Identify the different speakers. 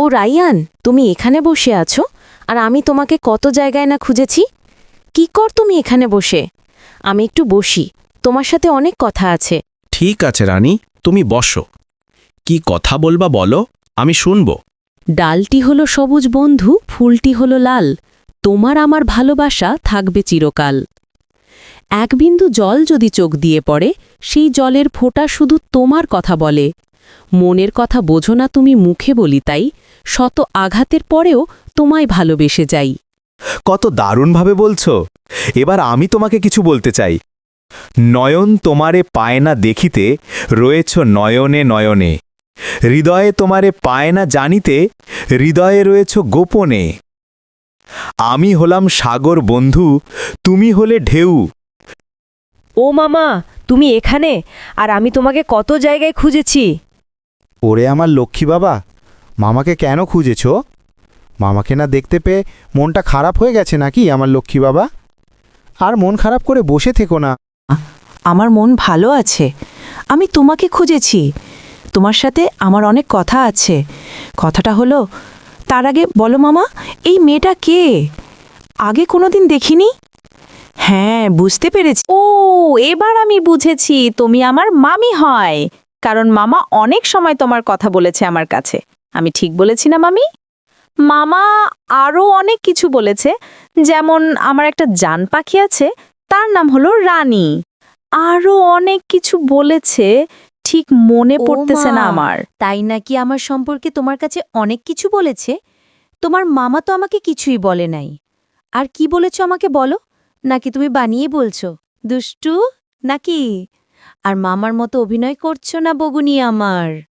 Speaker 1: ও রাইয়ান তুমি এখানে বসে আছো? আর আমি তোমাকে কত জায়গায় না খুঁজেছি? কি কর তুমি এখানে বসে? আমি একটু বসি তোমার সাথে অনেক কথা আছে।
Speaker 2: ঠিক আছে রানী তুমি বসো। কি কথা বলবা বলো আমি শুনব।
Speaker 1: ডালটি হলো সবুজ বন্ধু ফুলটি হলো লাল। তোমার আমার ভালোবাসা থাকবে চিরকাল। এক বিন্দু জল যদি চোখ দিয়ে পড়ে সেই জলের ফোঁটা শুধু তোমার কথা বলে। মনের কথা বোঝো না তুমি মুখে বলি তাই শত আঘাতের পরেও তোমায় ভালোবেসে যাই।
Speaker 3: কত দারুণভাবে বলছো। এবার আমি তোমাকে কিছু বলতে চাই। নয়ন তোমারে পায় না দেখিতে রয়েছ নয়নে নয়নে। হৃদয়ে তোমারে পায় না জানিতে হৃদয়ে রয়েছ গোপনে। আমি হলাম সাগর বন্ধু তুমি হলে ঢেউ।
Speaker 4: ও মামা তুমি এখানে? আর আমি তোমাকে কত জায়গায় খুঁজেছি?
Speaker 5: ওরে আমার লক্ষ্মী বাবা, মামাকে কেন খুঁজেছ? মামাকে না দেখতে পেয়ে মনটা খারাপ হয়ে গেছে নাকি আমার লক্ষ্মী বাবা? আর মন খারাপ করে বসে থেকো না।
Speaker 6: আমার মন ভালো আছে, আমি তোমাকে খুঁজেছি। তোমার সাথে আমার অনেক কথা আছে। কথাটা হলো, তার আগে বলো মামা, এই মেয়েটা কে? আগে কোনোদিন দেখিনি? হ্যাঁ বুঝতে পেরেছি।
Speaker 7: ও, এবার আমি বুঝেছি, তুমি আমার মামি হয়। কারণ মামা অনেক সময় তোমার কথা বলেছে আমার কাছে। আমি ঠিক বলেছি না মামি? মামা আরও অনেক কিছু বলেছে। যেমন আমার একটা জান পাখি আছে তার নাম হলো রানী। আরও অনেক কিছু বলেছে ঠিক মনে পড়তেছে না আমার।
Speaker 8: তাই নাকি আমার সম্পর্কে তোমার কাছে অনেক কিছু বলেছে? তোমার মামা তো আমাকে কিছুই বলে নাই। আর কি বলেছ আমাকে বলো? নাকি তুমি বানিয়ে বলছো? দুষ্টু? নাকি আর মামার মতো অভিনয় করছ না বগুনি আমার?